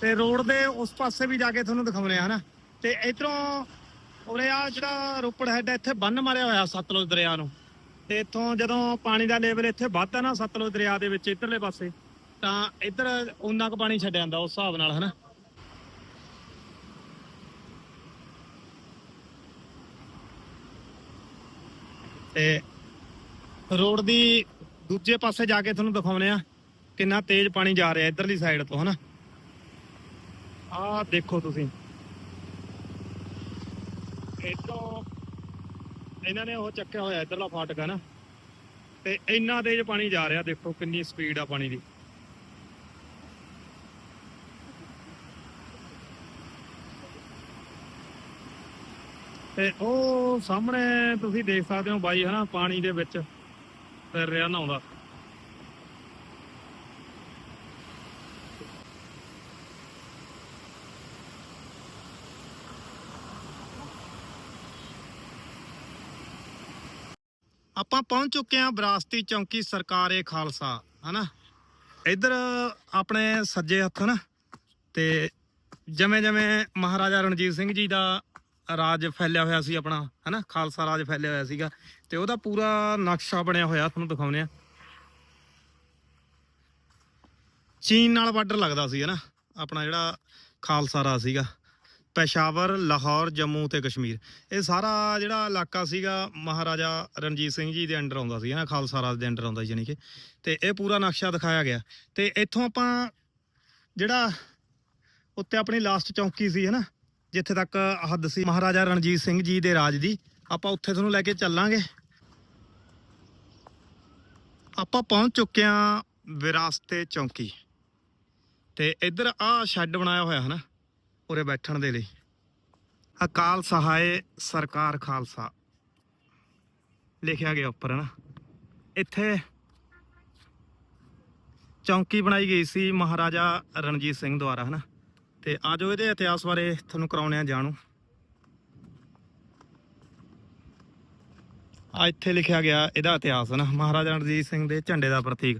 ਤੇ ਰੋਡ ਦੇ ਉਸ ਪਾਸੇ ਵੀ ਜਾ ਕੇ ਤੁਹਾਨੂੰ ਦਿਖਾਉਣੇ ਆ ਹਨਾ। ਤੇ ਇਧਰੋਂ ਉਰੇ ਆ ਜਿਹੜਾ ਰੋਪੜ ਹੈਡ ਇੱਥੇ ਬੰਨ ਮਾਰਿਆ ਹੋਇਆ ਸਤਲੁਜ ਦਰਿਆ ਨੂੰ। ਤੇ ਇੱਥੋਂ ਜਦੋਂ ਪਾਣੀ ਦਾ ਲੈਵਲ ਇੱਥੇ ਵੱਧਦਾ ਨਾ ਸਤਲੁਜ ਦਰਿਆ ਦੇ ਵਿੱਚ ਇਧਰਲੇ ਪਾਸੇ, ਤਾਂ ਇੱਧਰ ਉਨਾ ਕੁ ਪਾਣੀ ਛੱਡ ਜਾਂਦਾ ਉਸ ਹਿਸਾਬ ਨਾਲ ਹਨਾ। ਤੇ ਰੋਡ ਦੀ ਦੂਜੇ ਪਾਸੇ ਜਾ ਕੇ ਤੁਹਾਨੂੰ ਦਿਖਾਉਣੇ ਆ ਕਿੰਨਾ ਤੇਜ਼ ਪਾਣੀ ਜਾ ਰਿਹਾ ਇਧਰਲੀ ਸਾਈਡ ਤੋਂ, ਹਨਾ? ਆਹ ਦੇਖੋ ਤੁਸੀਂ। ਇਤੋਂ ਇਹਨਾਂ ਨੇ ਉਹ ਚੱਕਿਆ ਹੋਇਆ ਇਧਰਲਾ ਫਾਟਕ ਹੈ ਨਾ, ਤੇ ਇੰਨਾ ਤੇਜ਼ ਪਾਣੀ ਜਾ ਰਿਹਾ, ਦੇਖੋ ਕਿੰਨੀ ਸਪੀਡ ਆ ਪਾਣੀ ਦੀ। ਤੇ ਉਹ ਸਾਹਮਣੇ ਤੁਸੀਂ ਦੇਖ ਸਕਦੇ ਹੋ ਬਾਈ ਹਨਾ, ਪਾਣੀ ਦੇ ਵਿੱਚ ਫਿਰ ਰਿਹਾ ਨਹਾਉਂਦਾ। ਆਪਾਂ ਪਹੁੰਚ ਚੁੱਕੇ ਹਾਂ ਵਿਰਾਸਤੀ ਚੌਂਕੀ ਸਰਕਾਰੇ ਖਾਲਸਾ, ਹਨਾ? ਇੱਧਰ ਆਪਣੇ ਸੱਜੇ ਹੱਥ ਨਾ ਤੇ ਜਿਵੇਂ ਜਿਵੇਂ ਮਹਾਰਾਜਾ ਰਣਜੀਤ ਸਿੰਘ ਜੀ ਦਾ ਰਾਜ ਫੈਲਿਆ ਹੋਇਆ ਸੀ ਆਪਣਾ, ਹਨਾ? ਖਾਲਸਾ ਰਾਜ ਫੈਲਿਆ ਹੋਇਆ ਸੀਗਾ। ਤੇ ਉਹਦਾ ਪੂਰਾ ਨਕਸ਼ਾ ਬਣਿਆ ਹੋਇਆ, ਤੁਹਾਨੂੰ ਦਿਖਾਉਨੇ ਆ ਚੀਨ ਨਾਲ ਬਾਰਡਰ ਲੱਗਦਾ ਸੀ, ਹਨਾ? ਆਪਣਾ ਜਿਹੜਾ ਖਾਲਸਾ ਰਾਜ ਸੀਗਾ। ਪੇਸ਼ਾਵਰ, ਲਾਹੌਰ, ਜੰਮੂ ਤੇ ਕਸ਼ਮੀਰ। ਇਹ ਸਾਰਾ ਜਿਹੜਾ ਇਲਾਕਾ ਸੀਗਾ, ਮਹਾਰਾਜਾ ਰਣਜੀਤ ਸਿੰਘ ਜੀ ਦੇ ਅੰਡਰ ਆਉਂਦਾ ਸੀ ਨਾ ਖਾਲਸਾ ਰਾਜ ਦੇ ਅੰਡਰ ਆਉਂਦਾ ਸੀ ਯਾਨੀ ਕਿ। ਤੇ ਇਹ ਪੂਰਾ ਨਕਸ਼ਾ ਦਿਖਾਇਆ ਗਿਆ। ਤੇ ਇੱਥੋਂ ਆਪਾਂ ਜਿਹੜਾ ਉੱਤੇ ਆਪਣੀ ਲਾਸਟ ਚੌਂਕੀ ਸੀ, ਹਨਾ? ਜਿੱਥੇ ਤੱਕ ਹੱਦ ਸੀ ਮਹਾਰਾਜਾ ਰਣਜੀਤ ਸਿੰਘ ਜੀ ਦੇ ਰਾਜ ਦੀ, ਆਪਾਂ ਉੱਥੇ ਤੁਹਾਨੂੰ ਲੈ ਕੇ ਚੱਲਾਂਗੇ। ਆਪਾਂ ਪਹੁੰਚ ਚੁੱਕੇ ਹਾਂ ਵਿਰਾਸਤੇ ਚੌਂਕੀ। ਤੇ ਇੱਧਰ ਆਹ ਸ਼ੈੱਡ ਬਣਾਇਆ ਹੋਇਆ ਹੈ ਨਾ ਉਰੇ ਬੈਠਣ ਦੇ ਲਈ। ਅਕਾਲ ਸਹਾਇ ਸਰਕਾਰ ਖਾਲਸਾ। ਲਿਖਿਆ ਗਿਆ ਉੱਪਰ ਨਾ ਇੱਥੇ ਚੌਂਕੀ ਬਣਾਈ ਗਈ ਸੀ ਮਹਾਰਾਜਾ ਰਣਜੀਤ ਸਿੰਘ ਦੁਆਰਾ ਹਨਾ। ਤੇ ਆਜੋ ਇਹਦੇ ਇਤਿਹਾਸ ਬਾਰੇ ਤੁਹਾਨੂੰ ਕਰਾਉਣੇ ਆ ਜਾਣੂ। ਆ ਇੱਥੇ ਲਿਖਿਆ ਗਿਆ ਇਹਦਾ ਇਤਿਹਾਸ ਨਾ, ਮਹਾਰਾਜਾ ਰਣਜੀਤ ਸਿੰਘ ਦੇ ਝੰਡੇ ਦਾ ਪ੍ਰਤੀਕ।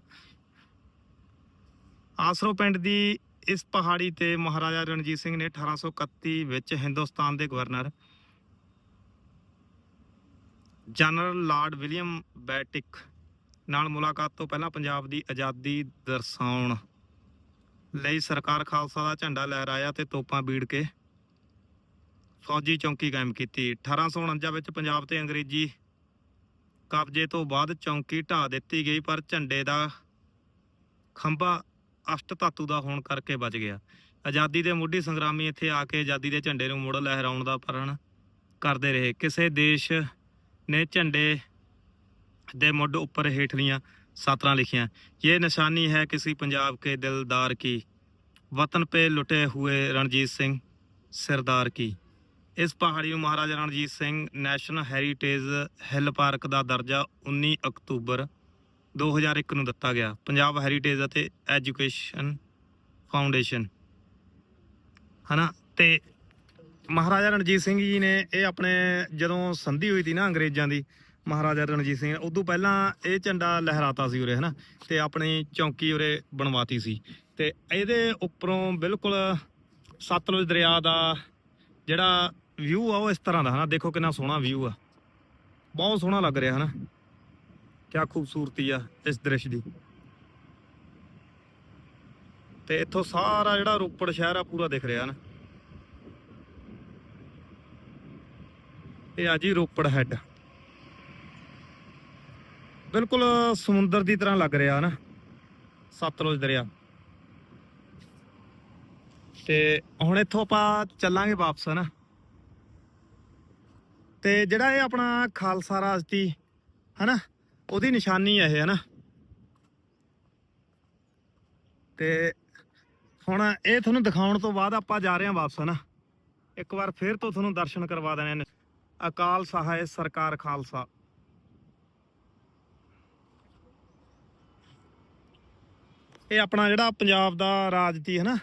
ਆਸਰੋ ਪਿੰਡ ਦੀ ਇਸ ਪਹਾੜੀ ਤੇ ਮਹਾਰਾਜਾ ਰਣਜੀਤ ਸਿੰਘ ਨੇ 1831 ਵਿੱਚ ਹਿੰਦੁਸਤਾਨ ਦੇ governor general lord William Bentinck ਨਾਲ ਮੁਲਾਕਾਤ ਤੋਂ ਪਹਿਲਾਂ ਪੰਜਾਬ ਦੀ ਆਜ਼ਾਦੀ ਦਰਸਾਉਣ ਲਈ ਸਰਕਾਰ ਖਾਲਸਾ ਦਾ ਝੰਡਾ ਲਹਿਰਾਇਆ ਤੇ ਤੋਪਾਂ ਬੀੜ ਕੇ ਫੌਜੀ ਚੌਂਕੀ ਕਾਇਮ ਕੀਤੀ। 1849 ਵਿੱਚ ਪੰਜਾਬ ਤੇ ਅੰਗਰੇਜ਼ੀ ਕਬਜ਼ੇ ਤੋਂ ਬਾਅਦ ਚੌਂਕੀ ਢਾਹ ਦਿੱਤੀ ਗਈ, ਪਰ ਝੰਡੇ ਦਾ ਖੰਭਾ ਅਸ਼ਟ ਧਾਤੂ ਦਾ ਹੋਣ ਕਰਕੇ ਬਚ ਗਿਆ। ਆਜ਼ਾਦੀ ਦੇ ਮੁੱਢੀ ਸੰਗਰਾਮੀ ਇੱਥੇ ਆ ਕੇ ਆਜ਼ਾਦੀ ਦੇ ਝੰਡੇ ਨੂੰ ਮੁੜ ਲਹਿਰਾਉਣ ਦਾ ਪ੍ਰਣ ਕਰਦੇ ਰਹੇ। ਕਿਸੇ ਦੇਸ਼ ਨੇ ਝੰਡੇ ਦੇ ਮੁੱਢ ਉੱਪਰ ਹੇਠਲੀਆਂ ਸਾਤਰਾਂ ਲਿਖੀਆਂ, ਇਹ ਨਿਸ਼ਾਨੀ ਹੈ ਕਿਸੇ ਪੰਜਾਬ ਕੇ ਦਿਲਦਾਰ ਕੀ। ਵਤਨ पे ਲੁਟੇ ਹੋਏ ਰਣਜੀਤ ਸਿੰਘ, ਸਰਦਾਰ ਕੀ। ਇਸ ਪਹਾੜੀ ਨੂੰ Maharaja Ranjit Singh national heritage hill park ਦਾ ਦਰਜਾ 19 ਅਕਤੂਬਰ 2001 ਨੂੰ ਦਿੱਤਾ ਗਿਆ। ਪੰਜਾਬ ਹੈਰੀਟੇਜ ਅਤੇ ਐਜੂਕੇਸ਼ਨ ਫਾਊਂਡੇਸ਼ਨ। ਹਨਾ? ਤੇ ਮਹਾਰਾਜਾ ਰਣਜੀਤ ਸਿੰਘ ਜੀ ਨੇ ਇਹ ਆਪਣੇ ਜਦੋਂ ਸੰਧੀ ਹੋਈ ਸੀ ਨਾ ਅੰਗਰੇਜ਼ਾਂ ਦੀ ਮਹਾਰਾਜਾ ਰਣਜੀਤ ਸਿੰਘ। ਉਦੋਂ ਪਹਿਲਾਂ ਇਹ ਝੰਡਾ ਲਹਿਰਾਤਾ ਸੀ ਉਰੇ, ਹਨਾ? ਤੇ ਆਪਣੀ ਚੌਂਕੀ ਉਰੇ ਬਣਵਾਤੀ ਸੀ। ਤੇ ਇਹਦੇ ਉੱਪਰੋਂ ਬਿਲਕੁਲ ਸਤਲੁਜ ਦਰਿਆ ਦਾ ਜਿਹੜਾ ਵਿਊ ਆ, ਉਹ ਇਸ ਤਰ੍ਹਾਂ ਦਾ, ਹਨਾ? ਦੇਖੋ ਕਿੰਨਾ ਸੋਹਣਾ ਵਿਊ ਆ। ਬਹੁਤ ਸੋਹਣਾ ਲੱਗ ਰਿਹਾ, ਹਨਾ? ਕਿਆ ਖੂਬਸੂਰਤੀ ਆ ਇਸ ਦ੍ਰਿਸ਼ ਦੀ। ਤੇ ਇੱਥੋਂ ਸਾਰਾ ਜਿਹੜਾ ਰੋਪੜ ਸ਼ਹਿਰ ਆ, ਪੂਰਾ ਦਿਖ ਰਿਹਾ ਨਾ ਇਹ ਆ ਜੀ ਰੋਪੜ ਹੈੱਡ। ਬਿਲਕੁਲ ਸਮੁੰਦਰ ਦੀ ਤਰ੍ਹਾਂ ਲੱਗ ਰਿਹਾ ਨਾ, ਸਤਲੁਜ ਦਰਿਆ। ਤੇ ਹੁਣ ਇੱਥੋਂ ਆਪਾਂ ਚੱਲਾਂਗੇ ਵਾਪਸ ਨਾ। ਤੇ ਜਿਹੜਾ ਇਹ ਆਪਣਾ ਖਾਲਸਾ ਰਾਜ ਦੀ, ਹਨਾ, ਉਹਦੀ ਨਿਸ਼ਾਨੀ ਹੈ ਇਹ, ਹਨਾ। ਤੇ ਹੁਣ ਇਹ ਤੁਹਾਨੂੰ ਦਿਖਾਉਣ ਤੋਂ ਬਾਅਦ ਆਪਾਂ ਜਾ ਰਹੇ ਹਾਂ ਵਾਪਸ, ਹਨਾ। ਇੱਕ ਵਾਰ ਫੇਰ ਤੋਂ ਤੁਹਾਨੂੰ ਦਰਸ਼ਨ ਕਰਵਾ ਦੇਣੇ ਨੇ। ਅਕਾਲ ਸਹਾਇ ਸਰਕਾਰ ਖਾਲਸਾ। ਇਹ ਆਪਣਾ ਜਿਹੜਾ ਪੰਜਾਬ ਦਾ ਰਾਜ ਸੀ ਹਨਾ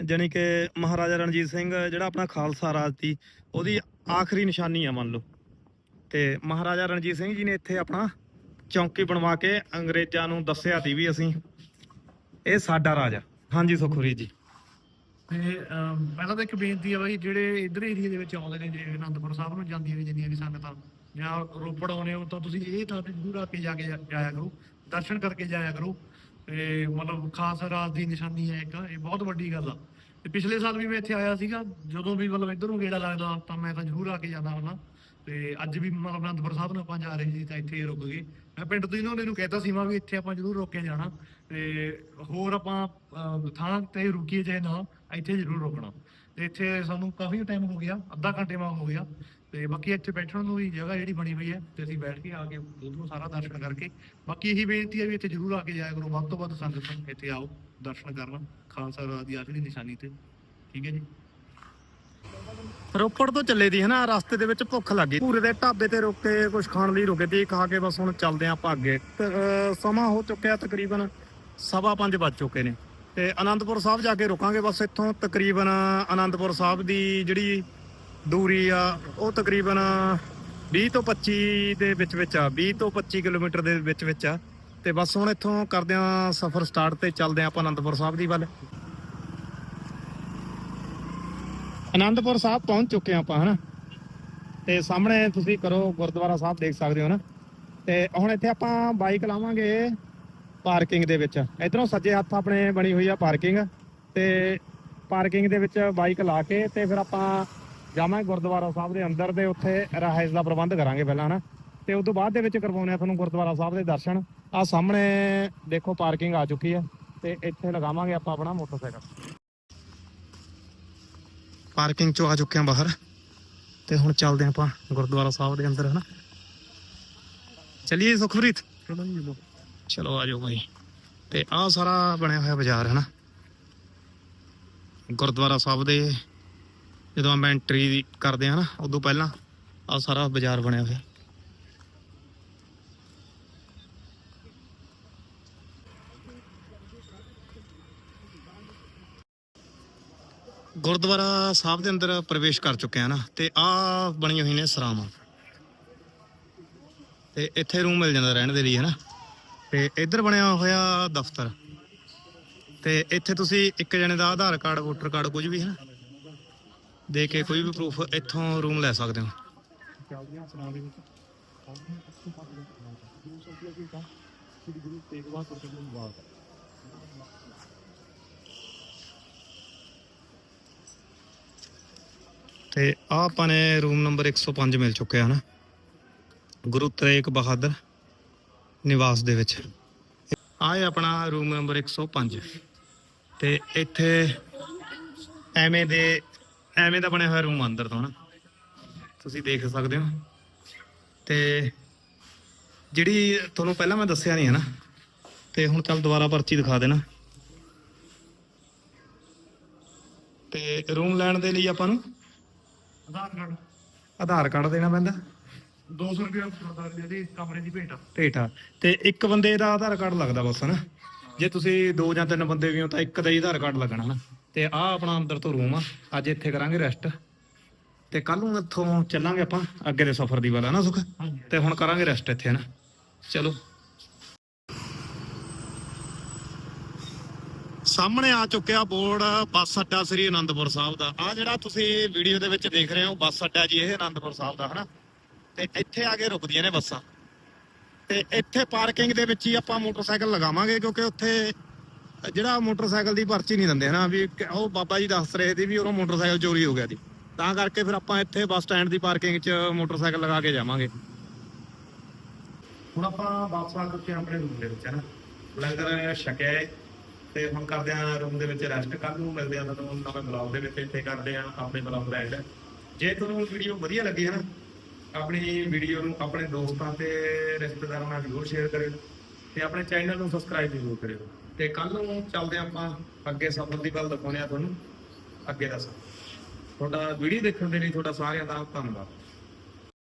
ਜਾਣੀ ਕਿ ਮਹਾਰਾਜਾ ਰਣਜੀਤ ਸਿੰਘ ਜਿਹੜਾ ਆਪਣਾ ਖਾਲਸਾ ਰਾਜ ਸੀ ਉਹਦੀ ਆਖਰੀ ਨਿਸ਼ਾਨੀ ਆ ਮੰਨ ਲਓ। ਤੇ ਮਹਾਰਾਜਾ ਰਣਜੀਤ ਸਿੰਘ ਜੀ ਨੇ ਇੱਥੇ ਆਪਣਾ ਚੌਂਕੀ ਬਣਵਾ ਕੇ ਅੰਗਰੇਜ਼ਾਂ ਨੂੰ ਦੱਸਿਆ ਸੀ ਵੀ ਅਸੀਂ ਇਹ ਸਾਡਾ ਰਾਜ ਆ। ਹਾਂਜੀ ਸੁਖਰੀ ਜੀ। ਤੇ ਪਹਿਲਾਂ ਤਾਂ ਇੱਕ ਬੇਨਤੀ ਆ ਬਾਈ, ਜਿਹੜੇ ਇਧਰ ਏਰੀਆ ਦੇ ਵਿੱਚ ਆਉਂਦੇ ਨੇ ਜੇ ਅਨੰਦਪੁਰ ਸਾਹਿਬ ਨੂੰ ਜਾਂਦੀਆਂ ਨੇ, ਜਿੰਨੀਆਂ ਵੀ ਸੰਗਤਾਂ, ਜਾਂ ਰੋਪੜ ਆਉਣੇ ਹੋ, ਤਾਂ ਤੁਸੀਂ ਇਹ ਥਾਂ ਤੇ ਜ਼ਰੂਰ ਆ ਕੇ ਜਾ ਕੇ ਜਾਇਆ ਕਰੋ। ਦਰਸ਼ਨ ਕਰਕੇ ਜਾਇਆ ਕਰੋ। ਤੇ ਮਤਲਬ ਖਾਸ ਰਾਜ ਦੀ ਨਿਸ਼ਾਨੀ ਹੈ ਇੱਕ, ਇਹ ਬਹੁਤ ਵੱਡੀ ਗੱਲ ਆ। ਤੇ ਪਿਛਲੇ ਸਾਲ ਵੀ ਮੈਂ ਇੱਥੇ ਆਇਆ ਸੀਗਾ, ਜਦੋਂ ਵੀ ਮਤਲਬ ਇੱਧਰ ਨੂੰ ਗੇੜਾ ਲੱਗਦਾ, ਤਾਂ ਮੈਂ ਤਾਂ ਜ਼ਰੂਰ ਆ ਕੇ ਜਾਂਦਾ ਹੁੰਦਾ। ਤੇ ਅੱਜ ਵੀ ਮਤਲਬ ਅਨੰਦਪੁਰ ਸਾਹਿਬ ਨੂੰ ਆਪਾਂ ਜਾ ਰਹੇ ਸੀ, ਤਾਂ ਇੱਥੇ ਹੀ ਰੁਕ ਗਏ। ਮੈਂ ਪਿੰਡ ਤੋਂ ਇਹਨਾਂ ਨੂੰ ਕਹਿਤਾ ਸੀ, ਮੈਂ ਵੀ ਇੱਥੇ ਆਪਾਂ ਜ਼ਰੂਰ ਰੁਕ ਕੇ ਜਾਣਾ। ਤੇ ਹੋਰ ਆਪਾਂ ਥਾਂ ਤੇ ਰੁਕੀਏ ਚਾਹੇ ਨਾ, ਇੱਥੇ ਜ਼ਰੂਰ ਰੁਕਣਾ। ਤੇ ਇੱਥੇ ਸਾਨੂੰ ਕਾਫੀ ਟਾਈਮ ਹੋ ਗਿਆ ਅੱਧਾ ਘੰਟੇ ਵਾਂਗ ਹੋ ਗਿਆ ਤੇ ਬਾਕੀ ਇੱਥੇ ਬੈਠਣ ਨੂੰ ਵੀ ਜਗ੍ਹਾ ਜਿਹੜੀ ਬਣੀ ਹੋਈ ਹੈ ਤੇ ਅਸੀਂ ਬੈਠ ਕੇ ਆ ਕੇ ਉਧਰੋਂ ਸਾਰਾ ਦਰਸ਼ਨ ਕਰਕੇ ਬਾਕੀ ਇਹੀ ਬੇਨਤੀ ਹੈ ਵੀ ਇੱਥੇ ਜ਼ਰੂਰ ਆ ਕੇ ਜਾਇਆ ਕਰੋ ਵੱਧ ਤੋਂ ਵੱਧ ਸੰਗਤ ਇੱਥੇ ਆਓ ਦਰਸ਼ਨ ਕਰਨ ਖਾਲਸਾ ਰਾਜ ਦੀ ਆਖਰੀ ਨਿਸ਼ਾਨੀ ਤੇ ਠੀਕ ਹੈ ਜੀ? ਰੋਪੜ ਤੋਂ ਚੱਲੇ ਦੀ ਹਨਾ ਰਸਤੇ ਦੇ ਵਿੱਚ ਭੁੱਖ ਲੱਗੀ ਪੂਰੇ ਦੇ ਢਾਬੇ ਤੇ ਰੁਕ ਕੇ ਕੁਝ ਖਾਣ ਲਈ ਰੁਕੇ ਤੇ ਖਾ ਕੇ ਬਸ ਹੁਣ ਚੱਲਦੇ ਆਂ ਆਪਾਂ ਅੱਗੇ। ਸਮਾਂ ਹੋ ਚੁੱਕਿਆ ਤਕਰੀਬਨ ਸਵਾ ਪੰਜ ਵੱਜ ਚੁੱਕੇ ਨੇ। ਤੇ ਆਨੰਦਪੁਰ ਸਾਹਿਬ ਜਾ ਕੇ ਰੁਕਾਂਗੇ ਬਸ ਇੱਥੋਂ ਤਕਰੀਬਨ ਆਨੰਦਪੁਰ ਸਾਹਿਬ ਦੀ ਜਿਹੜੀ ਦੂਰੀ ਆ, ਉਹ ਤਕਰੀਬਨ 20 ਤੋਂ 25 ਦੇ ਵਿੱਚ ਵਿੱਚ ਆ 20 ਤੋਂ 25 ਕਿਲੋਮੀਟਰ ਦੇ ਵਿੱਚ ਵਿੱਚ ਆ। ਤੇ ਬਸ ਹੁਣ ਇੱਥੋਂ ਕਰਦੇ ਆਂ ਸਫ਼ਰ ਸਟਾਰਟ ਤੇ ਚੱਲਦੇ ਆਂ ਆਪਾਂ ਆਨੰਦਪੁਰ ਸਾਹਿਬ ਦੀ ਵੱਲ। ਆਨੰਦਪੁਰ ਸਾਹਿਬ ਪਹੁੰਚ ਚੁੱਕੇ ਹਾਂ ਆਪਾਂ, ਹਨਾ? ਤੇ ਸਾਹਮਣੇ ਤੁਸੀਂ ਕਰੋ ਗੁਰਦੁਆਰਾ ਸਾਹਿਬ ਦੇਖ ਸਕਦੇ ਹੋ ਨਾ। ਤੇ ਹੁਣ ਇੱਥੇ ਆਪਾਂ ਬਾਈਕ ਲਾਵਾਂਗੇ। ਪਾਰਕਿੰਗ ਦੇ ਵਿੱਚ। ਇਧਰੋਂ ਸੱਜੇ ਹੱਥ ਆਪਣੇ ਬਣੀ ਹੋਈ ਆ ਪਾਰਕਿੰਗ ਤੇ ਪਾਰਕਿੰਗ ਦੇ ਵਿੱਚ ਬਾਈਕ ਲਾ ਕੇ ਤੇ ਫਿਰ ਆਪਾਂ ਜਾਵਾਂਗੇ ਗੁਰਦੁਆਰਾ ਸਾਹਿਬ ਦੇ ਅੰਦਰ ਦੇ ਉੱਥੇ ਰਹਾਇਸ਼ ਦਾ ਪ੍ਰਬੰਧ ਕਰਾਂਗੇ ਪਹਿਲਾਂ ਹਨਾ। ਤੇ ਉਸ ਤੋਂ ਬਾਅਦ ਦੇ ਵਿੱਚ ਕਰਵਾਉਣੇ ਆ ਤੁਹਾਨੂੰ ਗੁਰਦੁਆਰਾ ਸਾਹਿਬ ਦੇ ਦਰਸ਼ਨ। ਆ ਸਾਹਮਣੇ ਦੇਖੋ ਪਾਰਕਿੰਗ ਆ ਚੁੱਕੀ ਆ ਤੇ ਇੱਥੇ ਲਗਾਵਾਂਗੇ ਆਪਾਂ ਆਪਣਾ ਮੋਟਰਸਾਈਕਲ। ਪਾਰਕਿੰਗ ਚੋਂ ਆ ਚੁੱਕੇ ਆ ਬਾਹਰ ਤੇ ਹੁਣ ਚੱਲਦੇ ਆਪਾਂ ਗੁਰਦੁਆਰਾ ਸਾਹਿਬ ਦੇ ਅੰਦਰ ਹਨਾ। ਚਲਿਏ ਸੁਖਪ੍ਰੀਤ। ਚਲੋ ਜੀ ਚਲੋ ਆ ਜਾਓ ਭਾਈ ਤੇ ਆਹ ਸਾਰਾ ਬਣਿਆ ਹੋਇਆ ਬਾਜ਼ਾਰ ਹੈ ਨਾ ਗੁਰਦੁਆਰਾ ਸਾਹਿਬ ਦੇ, ਜਦੋਂ ਆਪਾਂ ਐਂਟਰੀ ਕਰਦੇ ਹਾਂ ਨਾ ਉਦੋਂ ਪਹਿਲਾਂ ਆਹ ਸਾਰਾ ਬਾਜ਼ਾਰ ਬਣਿਆ ਹੋਇਆ। ਗੁਰਦੁਆਰਾ ਸਾਹਿਬ ਦੇ ਅੰਦਰ ਪ੍ਰਵੇਸ਼ ਕਰ ਚੁੱਕੇ ਆ ਨਾ ਤੇ ਆਹ ਬਣੀ ਹੋਈ ਨੇ ਸਰਾਵਾਂ। ਤੇ ਇੱਥੇ ਰੂਮ ਮਿਲ ਜਾਂਦਾ ਰਹਿਣ ਦੇ ਲਈ ਹੈ ਨਾ ਤੇ ਇੱਧਰ ਬਣਿਆ ਹੋਇਆ ਦਫ਼ਤਰ। ਤੇ ਇੱਥੇ ਤੁਸੀਂ ਇੱਕ ਜਣੇ ਦਾ ਆਧਾਰ ਕਾਰਡ, ਵੋਟਰ ਕਾਰਡ ਕੁਝ ਵੀ ਹੈ ਨਾ? ਦੇ ਕੇ ਕੋਈ ਵੀ ਪ੍ਰੂਫ ਇੱਥੋਂ ਰੂਮ ਲੈ ਸਕਦੇ ਹੋ। ਚੱਲਦੀਆਂ ਤੇ ਆਹ ਆਪਾਂ ਨੇ ਰੂਮ ਨੰਬਰ 105 ਮਿਲ ਚੁੱਕਿਆ ਹੈ ਨਾ। ਗੁਰੂ ਤੇਗ ਬਹਾਦਰ। ਨਿਵਾਸ ਦੇ ਵਿੱਚ। ਹੈ ਆਪਣਾ ਰੂਮ ਨੰਬਰ 105 ਤੇ ਇੱਥੇ ਐਵੇਂ ਦੇ ਐਵੇਂ ਦਾ ਬਣਿਆ ਹੋਇਆ ਰੂਮ ਅੰਦਰ ਤੋਂ ਨਾ। ਤੁਸੀਂ ਦੇਖ ਸਕਦੇ ਹੋ। ਤੇ ਜਿਹੜੀ ਤੁਹਾਨੂੰ ਪਹਿਲਾਂ ਮੈਂ ਦੱਸਿਆ ਨਹੀਂ ਹੈ ਨਾ ਤੇ ਹੁਣ ਚੱਲ ਦੁਬਾਰਾ ਪਰਚੀ ਦਿਖਾ ਦੇਣਾ। ਤੇ ਰੂਮ ਲੈਣ ਦੇ ਲਈ ਆਪਾਂ ਨੂੰ ਆਧਾਰ ਕਾਰਡ। ਆਧਾਰ ਕਾਰਡ ਦੇਣਾ ਪੈਂਦਾ। 200 ਰੁਪਏ ਸਰਦਾਰ ਜਿਹੜੀ ਕਮਰੇ ਦੀ ਭੇਟ ਆ। ਢੇਠਾ ਤੇ ਇੱਕ ਬੰਦੇ ਦਾ ਆਧਾਰ ਕਾਰਡ ਲੱਗਦਾ ਬਸ ਹਨਾ? ਜੇ ਤੁਸੀਂ ਦੋ ਜਾਂ ਤਿੰਨ ਬੰਦੇ ਵੀ ਹੋ ਤਾਂ ਇੱਕ ਦਾ ਹੀ ਆਧਾਰ ਕਾਰਡ ਲੱਗਣਾ ਹਨਾ? ਤੇ ਆਹ ਆਪਣਾ ਅੰਦਰ ਤੋਂ ਰੂਮ ਆ। ਅੱਜ ਇੱਥੇ ਕਰਾਂਗੇ ਰੈਸਟ ਤੇ ਕੱਲ ਨੂੰ ਇੱਥੋਂ ਚੱਲਾਂਗੇ ਆਪਾਂ ਅੱਗੇ ਦੇ ਸਫ਼ਰ ਦੀ ਵੱਲ ਹਨਾ ਸੁਖ? ਤੇ ਹੁਣ ਕਰਾਂਗੇ ਰੈਸਟ ਇੱਥੇ ਹਨਾ? ਚਲੋ। ਸਾਹਮਣੇ ਆ ਚੁੱਕਿਆ ਬੋਰਡ ਬੱਸ ਅੱਡਾ ਸ੍ਰੀ ਅਨੰਦਪੁਰ ਸਾਹਿਬ ਦਾ। ਆ ਜਿਹੜਾ ਤੁਸੀਂ ਵੀਡੀਓ ਦੇ ਵਿੱਚ ਦੇਖ ਰਹੇ ਹੋ ਬੱਸ ਅੱਡਾ ਜੀ ਇਹ ਅਨੰਦਪੁਰ ਸਾਹਿਬ ਦਾ ਹਨਾ? ਤੇ ਇੱਥੇ ਆ ਕੇ ਰੁਕਦੀਆਂ ਨੇ ਬੱਸਾਂ। ਤੇ ਇੱਥੇ ਪਾਰਕਿੰਗ ਦੇ ਵਿੱਚ ਹੀ ਆਪਾਂ ਮੋਟਰਸਾਈਕਲ ਲਗਾਵਾਂਗੇ ਕਿਉਂਕਿ ਉੱਥੇ ਜਿਹੜਾ ਮੋਟਰਸਾਈਕਲ ਦੀ ਪਰਚੀ ਨਹੀਂ ਦਿੰਦੇ ਹਨਾ ਵੀ ਕ- ਉਹ ਬਾਬਾ ਜੀ ਦੱਸ ਰਹੇ ਸੀ ਵੀ ਉਹਨੂੰ ਮੋਟਰਸਾਈਕਲ ਚੋਰੀ ਹੋ ਗਿਆ ਸੀ। ਤਾਂ ਕਰਕੇ ਫਿਰ ਆਪਾਂ ਇੱਥੇ ਬੱਸ ਸਟੈਂਡ ਦੀ ਪਾਰਕਿੰਗ 'ਚ ਮੋਟਰਸਾਈਕਲ ਲਗਾ ਕੇ ਜਾਵਾਂਗੇ। ਹੁਣ ਆਪਾਂ ਵਾਪਸ ਆ ਚੁੱਕੇ ਹਾਂ ਆਪਣੇ ਰੂਮ ਦੇ ਵਿੱਚ ਹਨਾ। ਲੰਗਰ ਛਕਿਆ ਹੈ ਤੇ ਹੁਣ ਕਰਦੇ ਆ ਰੂਮ ਦੇ ਵਿੱਚ ਰੈਸਟ ਕੱਲ ਨੂੰ ਮਿਲਦੇ ਆ ਤੁਹਾਨੂੰ ਨਵੇਂ ਬਲੌਗ ਦੇ ਵਿੱਚ। ਇੱਥੇ ਕਰਦੇ ਆ ਆਪਣੇ ਬਲੌਗ ਦਾ ਐਡ ਜੇ ਤੁਹਾਨੂੰ ਵੀਡੀਓ ਵਧੀਆ ਲੱਗੀ ਹੈ ਨਾ ਆਪਣੀ ਵੀਡੀਓ ਨੂੰ ਆਪਣੇ ਦੋਸਤਾਂ ਤੇ ਰਿਸ਼ਤੇਦਾਰਾਂ ਨਾਲ ਜ਼ਰੂਰ ਸ਼ੇਅਰ ਕਰਿਓ ਤੇ ਆਪਣੇ ਚੈਨਲ ਨੂੰ ਸਬਸਕ੍ਰਾਈਬ ਜ਼ਰੂਰ ਕਰਿਓ। ਤੇ ਕੱਲ ਨੂੰ ਚੱਲਦੇ ਹਾਂ ਆਪਾਂ ਅੱਗੇ ਸਫ਼ਰ ਦੀ ਗੱਲ ਦਿਖਾਉਂਦੇ ਆ ਤੁਹਾਨੂੰ। ਅੱਗੇ ਦਾ ਸਫ਼ਰ ਤੁਹਾਡਾ ਵੀਡੀਓ ਦੇਖਣ ਦੇ ਲਈ ਤੁਹਾਡਾ ਸਾਰਿਆਂ ਦਾ ਧੰਨਵਾਦ।